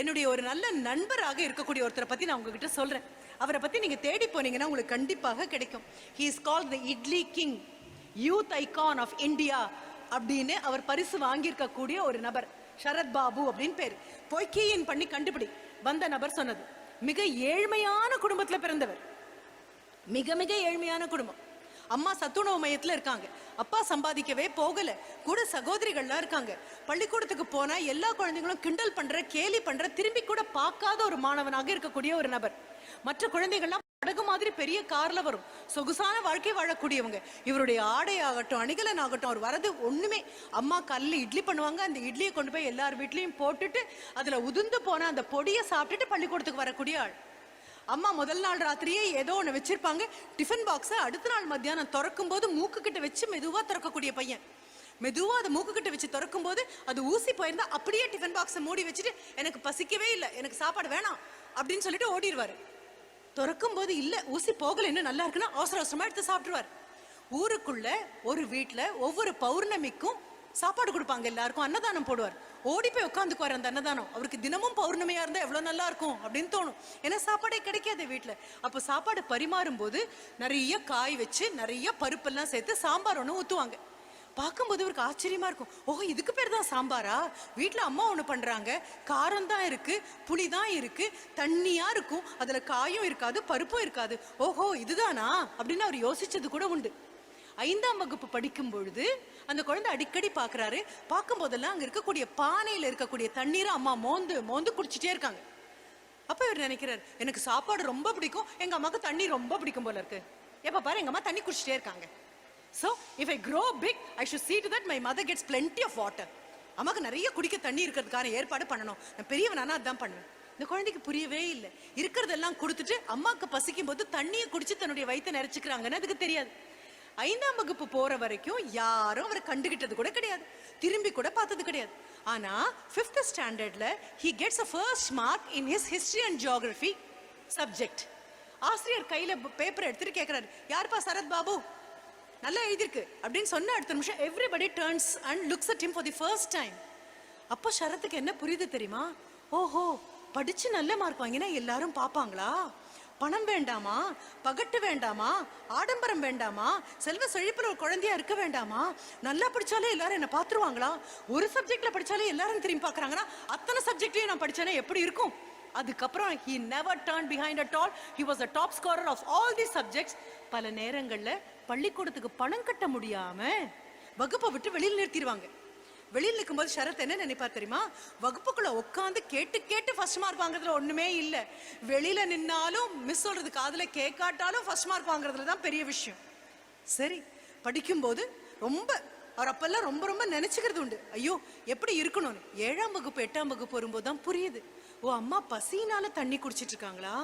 என்னுடைய ஒரு நல்ல நண்பராக இருக்கக்கூடிய ஒருத்தரை பற்றி நான் உங்ககிட்ட சொல்கிறேன் அவரை பற்றி நீங்கள் தேடி போனீங்கன்னா உங்களுக்கு கண்டிப்பாக கிடைக்கும். He is call the idli king youth icon of India அப்படின்னு அவர் பரிசு வாங்கியிருக்கக்கூடிய ஒரு நபர் சரத் பாபு அப்படின்னு பேர். போய் கீயின் பண்ணி கண்டுபிடி. வந்த நபர் சொன்னது. மிக ஏழ்மையான குடும்பத்தில் பிறந்தவர். மிக மிக ஏழ்மையான குடும்பம். அம்மா சத்துணவு மையத்தில் இருக்காங்க. அப்பா சம்பாதிக்கவே போகல. கூட சகோதரிகள்லாம் இருக்காங்க. பள்ளிக்கூடத்துக்கு போனா எல்லா குழந்தைங்களும் கிண்டல் பண்ற கேலி பண்ற திரும்பி கூட பார்க்காத ஒரு மாணவனாக இருக்கக்கூடிய ஒரு நபர். மற்ற குழந்தைகள்லாம் படகு மாதிரி பெரிய கார்ல வரும். சொகுசான வாழ்க்கை வாழக்கூடியவங்க. இவருடைய ஆடை ஆகட்டும் அணிகலன் ஆகட்டும் அவர் வரது ஒண்ணுமே. அம்மா கல்லு இட்லி பண்ணுவாங்க. அந்த இட்லியை கொண்டு போய் எல்லார் வீட்லயும் போட்டுட்டு அதுல உதிர்ந்து போன அந்த பொடியை சாப்பிட்டுட்டு பள்ளிக்கூடத்துக்கு வரக்கூடிய ஆள். அம்மா முதல் நாள் ராத்திரியே ஏதோ ஒன்று வச்சிருப்பாங்க. டிஃபன் பாக்ஸை அடுத்த நாள் மத்தியானம் திறக்கும் போது மூக்கு கிட்ட வச்சு மெதுவா திறக்கக்கூடிய பையன். மெதுவா அதை மூக்கு கிட்ட வச்சு திறக்கும் போது அது ஊசி போயிருந்தா அப்படியே டிஃபன் பாக்ஸை மூடி வச்சுட்டு எனக்கு பசிக்கவே இல்லை எனக்கு சாப்பாடு வேணாம் அப்படின்னு சொல்லிட்டு ஓடிடுவாரு. திறக்கும் போது இல்ல ஊசி போகல என்ன நல்லா இருக்குன்னா அவசர அவசரமா எடுத்து சாப்பிடுவார் ஊருக்குள்ள ஒரு வீட்டில் ஒவ்வொரு பௌர்ணமிக்கும் சாப்பாடு கொடுப்பாங்க எல்லாருக்கும். அன்னதானம் போடுவார். ஓடி போய் உட்காந்துக்குவார் அந்த அன்னதானம். அவருக்கு தினமும் பௌர்ணமியா இருந்தா எவ்வளவு நல்லா இருக்கும் அப்படின்னு தோணும். ஏன்னா சாப்பாடே கிடைக்காது வீட்டில் அப்ப சாப்பாடு பரிமாறும் போது நிறைய காய் வச்சு நிறைய பருப்பெல்லாம் சேர்த்து சாம்பார் ஒன்று ஊத்துவாங்க. பார்க்கும்போது இவருக்கு ஆச்சரியமா இருக்கும். ஓஹோ இதுக்கு பேர் தான் சாம்பாரா? வீட்டில் அம்மா ஒன்று பண்ணுறாங்க காரம் தான் இருக்கு புளி தான் இருக்கு தண்ணியா இருக்கும். அதில் காயும் இருக்காது பருப்பும் இருக்காது. ஓஹோ இதுதானா? அப்படின்னு அவர் யோசிச்சது கூட உண்டு. ஐந்தாம் வகுப்பு படிக்கும் பொழுது அந்த குழந்தை அடிக்கடி பார்க்குறாரு. பார்க்கும்போதெல்லாம் அங்கே அங்க இருக்கக்கூடிய பானையில இருக்கக்கூடிய தண்ணீரை அம்மா மோந்து மோந்து குடிச்சிட்டே இருக்காங்க. அப்போ இவர் நினைக்கிறார் எனக்கு சாப்பாடு ரொம்ப பிடிக்கும். எங்க அம்மாவுக்கு தண்ணி ரொம்ப பிடிக்கும் போல இருக்கு. எப்போ பாரு எங்க அம்மா தண்ணி குடிச்சிட்டே இருக்காங்க. So if I grow big I should see to that my mother gets plenty of water அம்மாவுக்கு நிறைய குடிக்க தண்ணி இருக்கிறதுக்கான ஏற்பாடு பண்ணணும். நான் பெரியவனானா அதான் பண்ணுவேன். இந்த குழந்தைக்கு புரியவே இல்லை. இருக்கிறதெல்லாம் கொடுத்துட்டு அம்மாவுக்கு பசிக்கும் போது தண்ணியை குடிச்சு தன்னுடைய வயித்தை நிறைச்சிக்கிறாங்கன்னு அதுக்கு தெரியாது. ஐந்தாம் வகுப்பு போற வரைக்கும் யாரும் அவரை கண்டுகிட்டது கூட கிடையாது. திரும்பி கூட பார்த்தது கிடையாது. ஆனா ஃபிஃப்த் ஸ்டாண்டர்ட்ல he gets a first mark in his history and geography subject ஆசிரியர் கையில பேப்பர் எடுத்துட்டு கேட்கிறாரு யாருப்பா சரத் பாபு? நல்லா எழுதிருக்கு அப்படின்னு சொன்ன அடுத்த நிமிஷம் everybody turns and looks at him for the first time அப்போ சரத்துக்கு என்ன புரியுது தெரியுமா? ஓஹோ படிச்சு நல்ல மார்க் வாங்கினா எல்லாரும் பார்ப்பாங்களா? பணம் வேண்டாமா? பகட்டு வேண்டாமா? ஆடம்பரம் வேண்டாமா? செல்வ செழிப்பில் ஒரு குழந்தையா இருக்க வேண்டாமா? நல்லா படிச்சாலே எல்லாரும் என்ன பார்த்துருவாங்களா? ஒரு சப்ஜெக்ட்ல படிச்சாலே எல்லாரும் திரும்பி பார்க்கறாங்கன்னா அத்தனை சப்ஜெக்ட்லயும் நான் படிச்சேன்னா எப்படி இருக்கும்? அதுக்கப்புறம் he never turn behind at all he was a top scorer of all the subjects பல நேரங்களில் பள்ளிக்கூடத்துக்கு பணம் கட்ட முடியாம வகுப்பை விட்டு வெளியில் நிறுத்திடுவாங்க. வெளியில் நிற்கும்போது சரத் என்ன நினைப்பார் தெரியுமா? வகுப்புக்குள்ள உட்காந்து கேட்டு கேட்டு ஃபர்ஸ்ட் மார்க் வாங்குறதுல ஒண்ணுமே இல்லை. வெளியில நின்னாலும் மிஸ் சொல்றது காதுல கேட்காட்டாலும் ஃபர்ஸ்ட் மார்க் வாங்குறதுல தான் பெரிய விஷயம். சரி படிக்கும்போது ரொம்ப அவர் அப்பெல்லாம் ரொம்ப ரொம்ப நினைச்சுக்கிறது உண்டு. ஐயோ எப்படி இருக்கணும்னு. ஏழாம் வகுப்பு எட்டாம் வகுப்பு வரும்போது தான் புரியுது. ஓ அம்மா பசினால தண்ணி குடிச்சிட்டு இருக்காங்களா?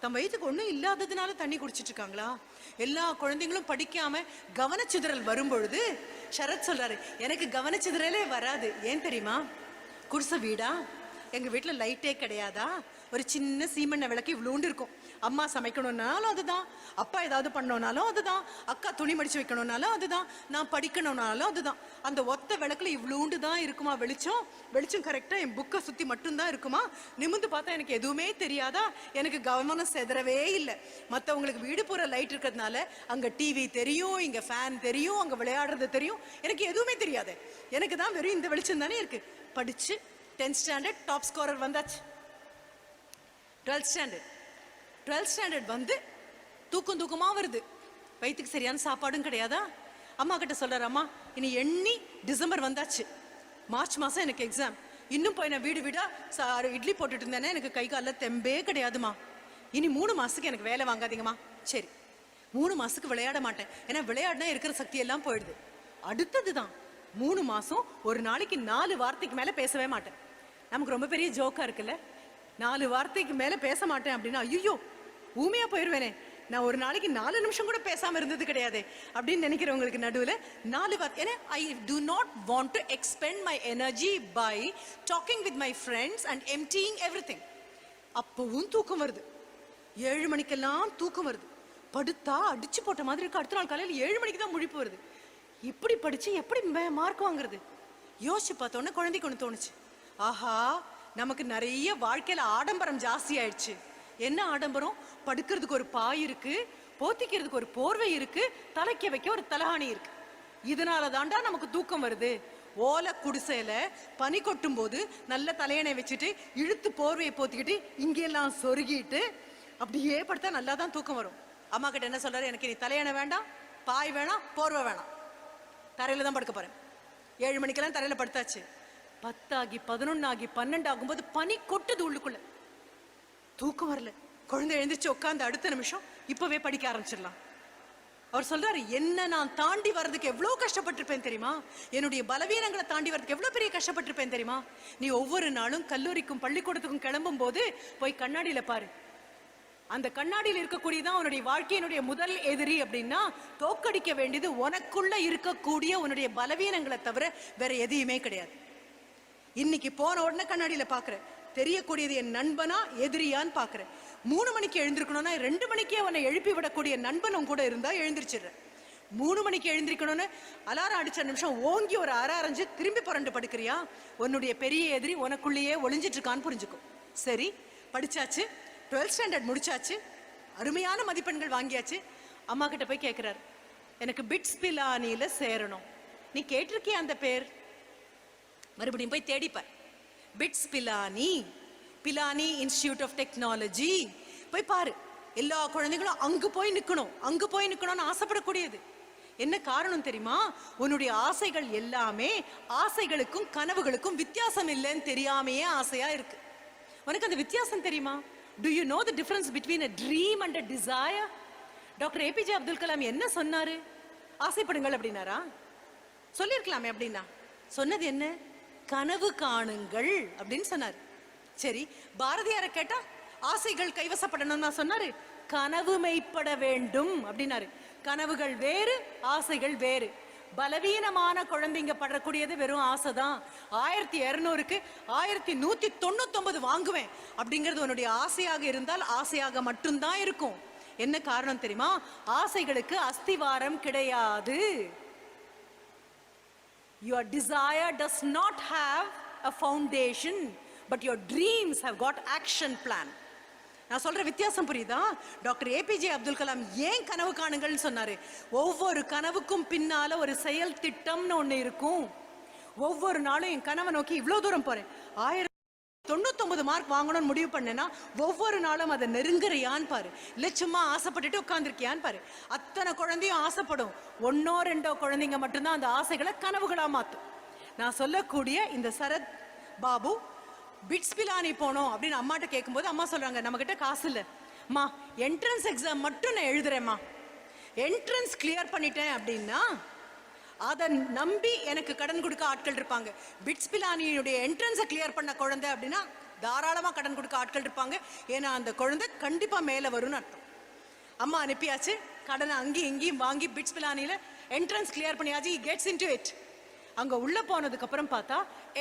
தம் வயிற்றுக்கு ஒன்றும் இல்லாததுனால தண்ணி குடிச்சிட்டு இருக்காங்களா எல்லா குழந்தைங்களும் படிக்காம கவனச்சிதறல் வரும்பொழுது சரத் சொல்றாரு எனக்கு கவனச்சிதறலே வராது. ஏன் தெரியுமா? குடிசை வீடா? எங்கள் வீட்டில் லைட்டே கிடையாதா? ஒரு சின்ன சீமெண்ணெய் விளக்கு இவ்வளோண்டு இருக்கும். அம்மா சமைக்கணும்னாலும் அதுதான். அப்பா ஏதாவது பண்ணோனாலும் அதுதான். அக்கா துணி மடிச்சு வைக்கணும்னாலும் அதுதான். நான் படிக்கணும்னாலும் அதுதான். அந்த ஒத்த விளக்குல இவ்வளோண்டு தான் இருக்குமா வெளிச்சம்? வெளிச்சம் கரெக்டா என் புக்கை சுத்தி மட்டும்தான் இருக்குமா? நிமிந்து பார்த்தா எனக்கு எதுவுமே தெரியாதா? எனக்கு கவனம் செதறவே இல்லை. மற்றவங்களுக்கு வீடு பூரா லைட் இருக்கிறதுனால அங்க டிவி தெரியும் இங்க ஃபேன் தெரியும் அங்க விளையாடுறது தெரியும். எனக்கு எதுவுமே தெரியாது. எனக்கு தான் வெறும் இந்த வெளிச்சம் தானே இருக்கு. படிச்சு டென்த் ஸ்டாண்டர்ட் டாப் ஸ்கோரர் வந்தாச்சு. டுவெல்த் ஸ்டாண்டர்ட் டுவெல்த் ஸ்டாண்டர்ட் வந்து தூக்கம் தூக்கமாக வருது. வயிற்றுக்கு சரியான சாப்பாடும் கிடையாதா? அம்மா கிட்ட சொல்றாரு அம்மா இனி எண்ணி டிசம்பர் வந்தாச்சு. மார்ச் மாதம் எனக்கு எக்ஸாம் இன்னும் போய் நான் வீடு வீடாக சா- இட்லி போட்டுட்டு இருந்தேனே எனக்கு கை காலில் தெம்பே கிடையாதுமா. இனி மூணு மாதத்துக்கு எனக்கு வேலை வாங்காதீங்கம்மா. சரி. மூணு மாதத்துக்கு விளையாட மாட்டேன். ஏன்னா விளையாடினா இருக்கிற சக்தி எல்லாம் போயிடுது. அடுத்தது தான் மூணு மாதம் ஒரு நாளைக்கு நாலு வார்த்தைக்கு மேலே பேசவே மாட்டேன். நமக்கு ரொம்ப பெரிய ஜோக்காக இருக்குல்ல? நாலு வார்த்தைக்கு மேலே பேச மாட்டேன் அப்படின்னா ஐயோ ஊமையா போயிடுவேனே நான் ஒரு நாளைக்கு நாலு நிமிஷம் கூட பேசாமல் இருந்தது கிடையாது. அப்படின்னு நினைக்கிறவங்களுக்கு நடுவில் நாலு வார்த்தை. ஏன்னா I do not want to expend my energy by talking with my friends and emptying everything அப்பவும் தூக்கம் வருது. ஏழு மணிக்கெல்லாம் தூக்கம் வருது. படுத்தா அடிச்சு போட்ட மாதிரி இருக்கு. அடுத்த நாள் காலையில் ஏழு மணிக்கு தான் முழிப்பு வருது. இப்படி படிச்சு எப்படி மார்க் வாங்குறது? யோசிச்சு பார்த்தோன்னே குழந்தைக்கு ஒன்று தோணுச்சு. ஆஹா நமக்கு நிறைய வாழ்க்கையில் ஆடம்பரம் ஜாஸ்தி ஆயிடுச்சு. என்ன ஆடம்பரம்? படுக்கிறதுக்கு ஒரு பாய் இருக்கு போத்திக்கிறதுக்கு ஒரு போர்வை இருக்கு தலைக்க வைக்க ஒரு தலகாணி இருக்கு. இதனால தாண்டா நமக்கு தூக்கம் வருது. ஓலை குடிசையில பனி கொட்டும் போது நல்ல தலையணை வச்சுட்டு இழுத்து போர்வையை போத்திக்கிட்டு இங்கெல்லாம் சொருகிட்டு அப்படியே படுத்தா நல்லா தான் தூக்கம் வரும். அம்மா கிட்ட என்ன சொல்றாரு? எனக்கு நீ தலையணை வேண்டாம் பாய் வேணாம் போர்வை வேணாம். தரையில தான் படுக்க போறேன். ஏழு மணிக்கெல்லாம் தரையில படுத்தாச்சு. பத்தாகி பதினொன்னாகி பன்னெண்டு ஆகும்போது பனி கொட்டுது உள்ளுக்குள்ள. தூக்கம் வரல. குழந்தை எழுந்திரிச்சு உட்காந்து அடுத்த நிமிஷம் இப்பவே படிக்க ஆரம்பிச்சிடலாம். அவர் சொல்றாரு என்ன நான் தாண்டி வர்றதுக்கு எவ்வளவு கஷ்டப்பட்டிருப்பேன் தெரியுமா? என்னுடைய பலவீனங்களை தாண்டி வர்றதுக்கு எவ்வளவு பெரிய கஷ்டப்பட்டிருப்பேன் தெரியுமா? நீ ஒவ்வொரு நாளும் கல்லூரிக்கும் பள்ளிக்கூடத்துக்கும் கிளம்பும் போது போய் கண்ணாடியில பாரு. அந்த கண்ணாடியில் இருக்கக்கூடியதான் உன்னுடைய வாழ்க்கையினுடைய முதல் எதிரி அப்படின்னா தோக்கடிக்க வேண்டியது உனக்குள்ள இருக்கக்கூடிய உன்னுடைய பலவீனங்களை தவிர வேற எதையுமே கிடையாது. இன்னைக்கு போன உடனே கண்ணாடியில பாக்குறேன். தெரியக்கூடியது என் நண்பனா எதிரியான்னு பார்க்குறேன். மூணு மணிக்கு எழுந்திருக்கணும்னா ரெண்டு மணிக்கே உன்னை எழுப்பி விடக்கூடிய நண்பனும் கூட இருந்தால் எழுந்திரிச்சிடுறேன். மூணு மணிக்கு எழுந்திருக்கணும்னு அலாரம் அடிச்ச நிமிஷம் ஓங்கி ஒரு அரை அரைஞ்சு திரும்பி புரண்டு படுக்கிறியா? உன்னுடைய பெரிய எதிரி உனக்குள்ளேயே ஒளிஞ்சிட்ருக்கான்னு புரிஞ்சுக்கும் சரி படிச்சாச்சு. டுவெல்த் ஸ்டாண்டர்ட் முடிச்சாச்சு. அருமையான மதிப்பெண்கள் வாங்கியாச்சு. அம்மா கிட்ட போய் கேட்குறாரு எனக்கு பிட்ஸ் பிலானியில் சேரணும். நீ கேட்டிருக்கிய அந்த பேர்? மறுபடியும் போய் தேடிப்பார் BITS Pilani Pilani institute of technology போய் பாரு. எல்லா குழந்தைகளும் அங்கு போய் நிற்கணும் அங்கு போய் நிற்கணும்னு ஆசைப்படக்கூடியது. என்ன காரணம் தெரியுமா? உன்னுடைய ஆசைகள் எல்லாமே ஆசைகளுக்கும் கனவுகளுக்கும் வித்தியாசம் இல்லைன்னு தெரியாமையே ஆசையா இருக்கு. உனக்கு அந்த வித்தியாசம் தெரியுமா? Do you know the difference between a dream and a desire doctor APJ Abdul Kalam என்ன சொன்னாரு? ஆசைப்படுங்கள் அப்படின்னாரா? சொல்லியிருக்கலாமே அப்படின்னா. சொன்னது என்ன? கனவு காணுங்கள் அப்படின்னு சொன்னார். சரி பாரதியாரை கேட்டா ஆசைகள் கைவசப்படணும்னு நான் சொன்னாரு. கனவு மெய்ப்பட வேண்டும் அப்படின்னாரு. கனவுகள் வேறு ஆசைகள் வேறு. பலவீனமான குழந்தைங்க படக்கூடியது வெறும் ஆசை தான் ஆயிரத்தி இரநூறுக்கு ஆயிரத்தி நூத்தி தொண்ணூத்தொன்பது வாங்குவேன் அப்படிங்கிறது உன்னுடைய ஆசையாக இருந்தால் ஆசையாக மட்டும்தான் இருக்கும். என்ன காரணம் தெரியுமா? ஆசைகளுக்கு அஸ்திவாரம் கிடையாது. Your desire does not have a foundation, but your dreams have got action plan. நான் சொல்ற வித்தியாசம் புரியுதா? டாக்டர் ஏபிஜே அப்துல் கலாம் ஏன் கனவு காணுங்கள்னு சொன்னாரு. ஒவ்வொரு கனவுக்கும் பின்னால ஒரு செயல் திட்டம்னு ஒன்று இருக்கும். ஒவ்வொரு நாளும் என் கனவை நோக்கி இவ்வளவு தூரம் போறேன். ஆயிரம் தொண்ணூத்தொம்பது மார்க் வாங்கணும்னு முடிவு பண்ணேன்னா ஒவ்வொரு நாளும் அதை நெருங்குறியான்னு பாரு. இல்லை சும்மா ஆசைப்பட்டுட்டு உட்காந்துருக்கியான்னு பாரு. அத்தனை குழந்தையும் ஆசைப்படும். ஒன்னோ ரெண்டோ குழந்தைங்க மட்டும்தான் அந்த ஆசைகளை கனவுகளா மாற்றும் நான் சொல்லக்கூடிய இந்த சரத் பாபு பிட்ஸ் பிலானி போனோம் அப்படின்னு அம்மாட்ட கேட்கும்போது அம்மா சொல்கிறாங்க நம்மக்கிட்ட காசு இல்லைம்மா என்ட்ரன்ஸ் எக்ஸாம் மட்டும் நான் எழுதுறேம்மா என்ட்ரன்ஸ் கிளியர் பண்ணிட்டேன் அப்படின்னா அதை நம்பி எனக்கு கடன் கொடுக்க ஆட்கள் இருப்பாங்க. பிட்ஸ் பிலானியுடைய என்ட்ரன்ஸை கிளியர் பண்ண குழந்தை அப்படின்னா தாராளமாக கடன் கொடுக்க ஆட்கள் இருப்பாங்க. ஏன்னா அந்த குழந்தை கண்டிப்பாக மேலே வரும்னு அர்த்தம். அம்மா அனுப்பியாச்சு. கடனை அங்கேயும் இங்கேயும் வாங்கி பிட்ஸ் பிலானியில் என்ட்ரன்ஸ் கிளியர் பண்ணியாச்சு. கெட்ஸ் இன் டு இட் அங்கே உள்ளே போனதுக்கப்புறம் பார்த்தா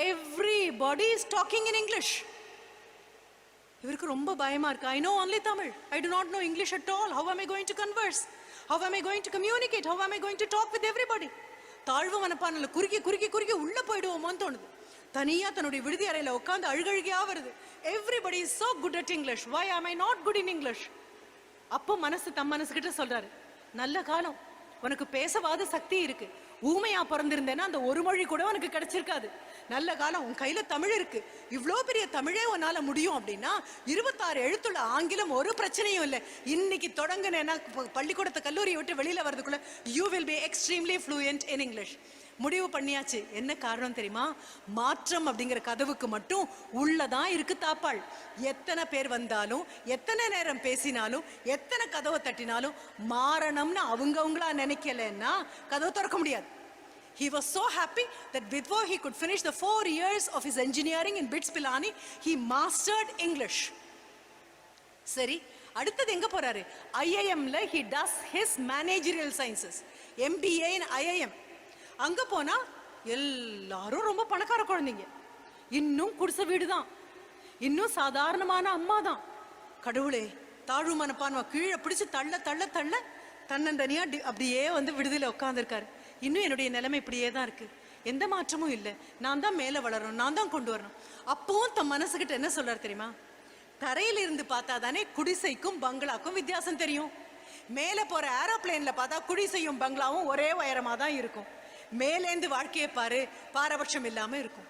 everybody is talking in English இவருக்கு ரொம்ப பயமாக இருக்கு. I know only Tamil I do not know English at all how am I going to converse how am I going to communicate how am I going to talk with everybody தாழ்வு மனப்பானில் குறுக்கி குறுக்கி குறுக்கி உள்ள போயிடுவோமோன்னு தோணுது. தனியா தன்னுடைய விடுதி அறையில உட்காந்து அழுகழுகியா வருது. Everybody is so good at English why am I not good in English அப்போ மனசு தம் மனசு கிட்ட சொல்றாரு நல்ல காலம். உனக்கு பேசவாத சக்தி இருக்கு. ஊமையா பிறந்திருந்தேன்னா அந்த ஒரு மொழி கூட உனக்கு கிடைச்சிருக்காது. நல்ல காலம். உன் கையில தமிழ் இருக்கு. இவ்வளோ பெரிய தமிழே உன்னால முடியும் அப்படின்னா இருபத்தாறு எழுத்துள்ள ஆங்கிலம் ஒரு பிரச்சனையும் இல்லை. இன்னைக்கு தொடங்கினேன்னா பள்ளிக்கூடத்தை கல்லூரியை விட்டு வெளியில வரதுக்குள்ள you will be extremely fluent in English முடிவு பண்ணியாச்சு. என்ன காரணம் தெரியுமா? மாற்றம் அப்படிங்கிற கதவுக்கு மட்டும் உள்ளதான் இருக்கு தாப்பாள். எத்தனை பேர் வந்தாலும் எத்தனை நேரம் பேசினாலும் எத்தனை கதவை தட்டினாலும் மாறணும்னு அவங்கவங்களா நினைக்கலன்னா கதவை திறக்க முடியாது. He was so happy that before he could finish the four years of his engineering in BITS Pilani, he mastered English. சரி அடுத்தது எங்க போறாரு ஐஐஎம்ல he does his managerial sciences MBA in IIM அங்க போனா எல்லாரும் ரொம்ப பணக்கார குழந்தைங்க இன்னும் குடிசை வீடு தான் இன்னும் சாதாரணமான அம்மா தான் கடவுளே தாழ்வு மனப்பான்மை கீழே பிடிச்சு தள்ள தள்ள தள்ள தன்னந்தனியா அப்படியே வந்து விடுதியில் உட்காந்துருக்காரு இன்னும் என்னுடைய நிலைமை இப்படியே தான் இருக்கு. எந்த மாற்றமும் இல்லை. நான் தான் மேலே வளரணும். நான் தான் கொண்டு வரணும். அப்பவும் தன் மனசுக்கிட்ட என்ன சொல்றாரு தெரியுமா? தரையில இருந்து பார்த்தா தானே குடிசைக்கும் பங்களாக்கும் வித்தியாசம் தெரியும். மேலே போற ஏரோப்ளேனில் பார்த்தா குடிசையும் பங்களாவும் ஒரே உயரமாக தான் இருக்கும். மேலேந்து வாழ்க்கையை பாரு பாரபட்சம் இல்லாம இருக்கும்.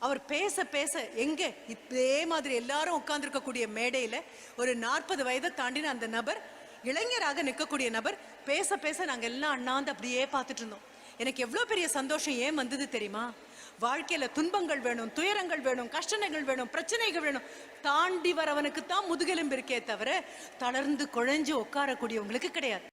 அவர் பேச பேச எங்க? இதே மாதிரி எல்லாரும் உட்கார்ந்துருக்கக்கூடிய மேடையில ஒரு நாற்பது வயதை தாண்டின அந்த நபர் இளைஞராக நிற்கக்கூடிய நபர் பேச பேச நாங்கள் எல்லாம் அண்ணாந்து அப்படியே பார்த்துட்டு இருந்தோம் எனக்கு எவ்வளோ பெரிய சந்தோஷம் ஏன் வந்தது தெரியுமா? வாழ்க்கையில் துன்பங்கள் வேணும் துயரங்கள் வேணும் கஷ்டங்கள் வேணும் பிரச்சனைகள் வேணும். தாண்டி வரவனுக்கு தான் முதுகெலும்பு இருக்கே தவிர தளர்ந்து குழஞ்சு உட்காரக்கூடியவங்களுக்கு கிடையாது.